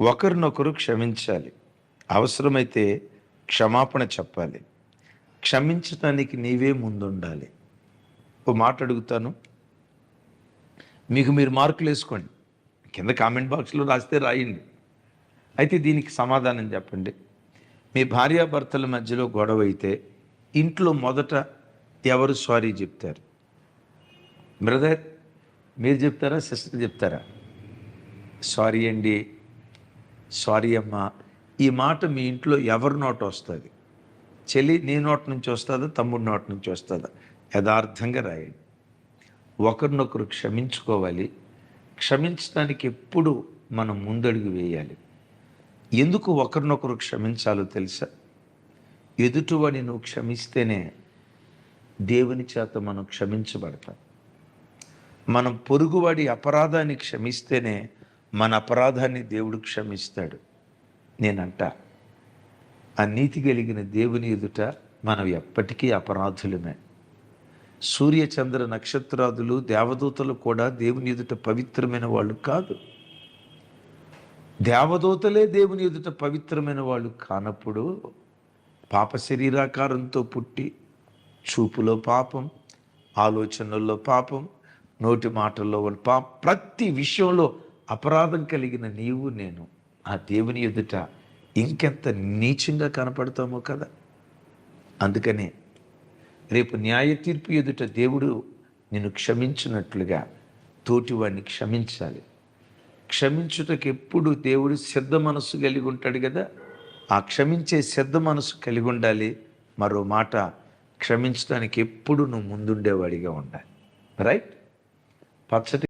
ఒకరినొకరు క్షమించాలి. అవసరమైతే క్షమాపణ చెప్పాలి. క్షమించటానికి నీవే ముందుండాలి. ఓ మాట అడుగుతాను. మీకు మీరు మార్కులు వేసుకోండి. కింద కామెంట్ బాక్స్లో రాస్తే రాయండి. అయితే దీనికి సమాధానం చెప్పండి. మీ భార్యాభర్తల మధ్యలో గొడవ అయితే ఇంట్లో మొదట ఎవరు సారీ చెప్తారు? బ్రదర్ మీరు చెప్తారా సిస్టర్ చెప్తారా? సారీ అండి సారీ అమ్మా ఈ మాట మీ ఇంట్లో ఎవరి నోట వస్తుంది? చెల్లి నీ నోట నుంచి వస్తుందా తమ్ముడి నోటి నుంచి వస్తుందా? యథార్థంగా రాయండి. ఒకరినొకరు క్షమించుకోవాలి. క్షమించడానికి ఎప్పుడు మనం ముందడుగు వేయాలి. ఎందుకు ఒకరినొకరు క్షమించాలో తెలుసా? ఎదుటివాడిని నువ్వు క్షమిస్తేనే దేవుని చేత మనం క్షమించబడతాం. మనం పొరుగువాడి అపరాధాన్ని క్షమిస్తేనే మన అపరాధాన్ని దేవుడు క్షమిస్తాడు. నేనంట. ఆ నీతి కలిగిన దేవుని ఎదుట మనం ఎప్పటికీ అపరాధులమే. సూర్య చంద్ర నక్షత్రాదులు దేవదూతలు కూడా దేవుని ఎదుట పవిత్రమైన వాళ్ళు కాదు. దేవదూతలే దేవుని ఎదుట పవిత్రమైన వాళ్ళు కానప్పుడు పాప శరీరాకారంతో పుట్టి చూపులో పాపం ఆలోచనల్లో పాపం నోటి మాటల్లో వాళ్ళు పాప ప్రతి విషయంలో అపరాధం కలిగిన నీవు నేను ఆ దేవుని ఎదుట ఇంకెంత నీచంగా కనపడతామో కదా. అందుకనే రేపు న్యాయ తీర్పు ఎదుట దేవుడు నిన్ను క్షమించినట్లుగా తోటివాడిని క్షమించాలి. క్షమించుటకు ఎప్పుడు దేవుడు సిద్ధ మనసు కలిగి ఉంటాడు కదా. ఆ క్షమించే సిద్ధ మనసు కలిగి ఉండాలి. మరో మాట క్షమించడానికి ఎప్పుడు నువ్వు ముందుండేవాడిగా ఉండాలి. రైట్ పచ్చటి